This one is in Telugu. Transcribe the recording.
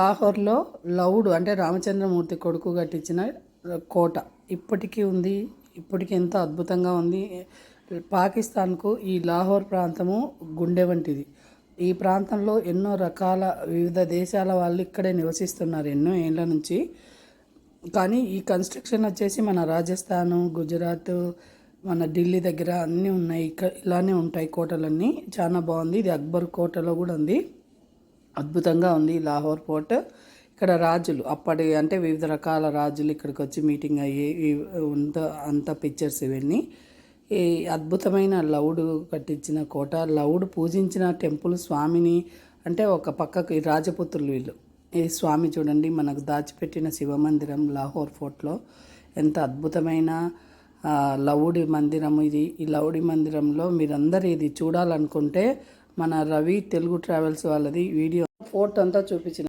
లాహోర్లో లౌడ్ అంటే రామచంద్రమూర్తి కొడుకు కట్టించిన కోట. ఇప్పటికీ ఉంది ఇప్పటికీ ఎంతో అద్భుతంగా ఉంది. పాకిస్తాన్కు ఈ లాహోర్ ప్రాంతము గుండె వంటిది. ఈ ప్రాంతంలో ఎన్నో రకాల వివిధ దేశాల వాళ్ళు ఇక్కడే నివసిస్తున్నారు ఎన్నో ఏళ్ళ నుంచి. కానీ ఈ కన్స్ట్రక్షన్ వచ్చేసి మన రాజస్థాను గుజరాత్ మన ఢిల్లీ దగ్గర అన్నీ ఉన్నాయి. ఇక్కడ ఇలానే ఉంటాయి కోటలన్నీ. చాలా బాగుంది. ఇది అక్బర్ కోటలో కూడా ఉంది. అద్భుతంగా ఉంది లాహోర్ పోర్ట్. ఇక్కడ రాజులు అప్పటి అంటే వివిధ రకాల రాజులు ఇక్కడికి వచ్చి మీటింగ్ అయ్యి అంత అంత పిక్చర్స్ ఇవన్నీ. ఈ అద్భుతమైన లవుడు కట్టించిన కోట లవుడు పూజించిన టెంపుల్ స్వామిని అంటే ఒక పక్కకు రాజపుత్రులు వీళ్ళు. ఈ స్వామి చూడండి మనకు దాచిపెట్టిన శివమందిరం లాహోర్ ఫోర్ట్లో ఎంత అద్భుతమైన లవుడి మందిరం ఇది. ఈ లవుడి మందిరంలో మీరందరూ ఇది చూడాలనుకుంటే మన రవి తెలుగు ట్రావెల్స్ వాళ్ళది వీడియో ఫోర్ట్ అంతా చూపించిన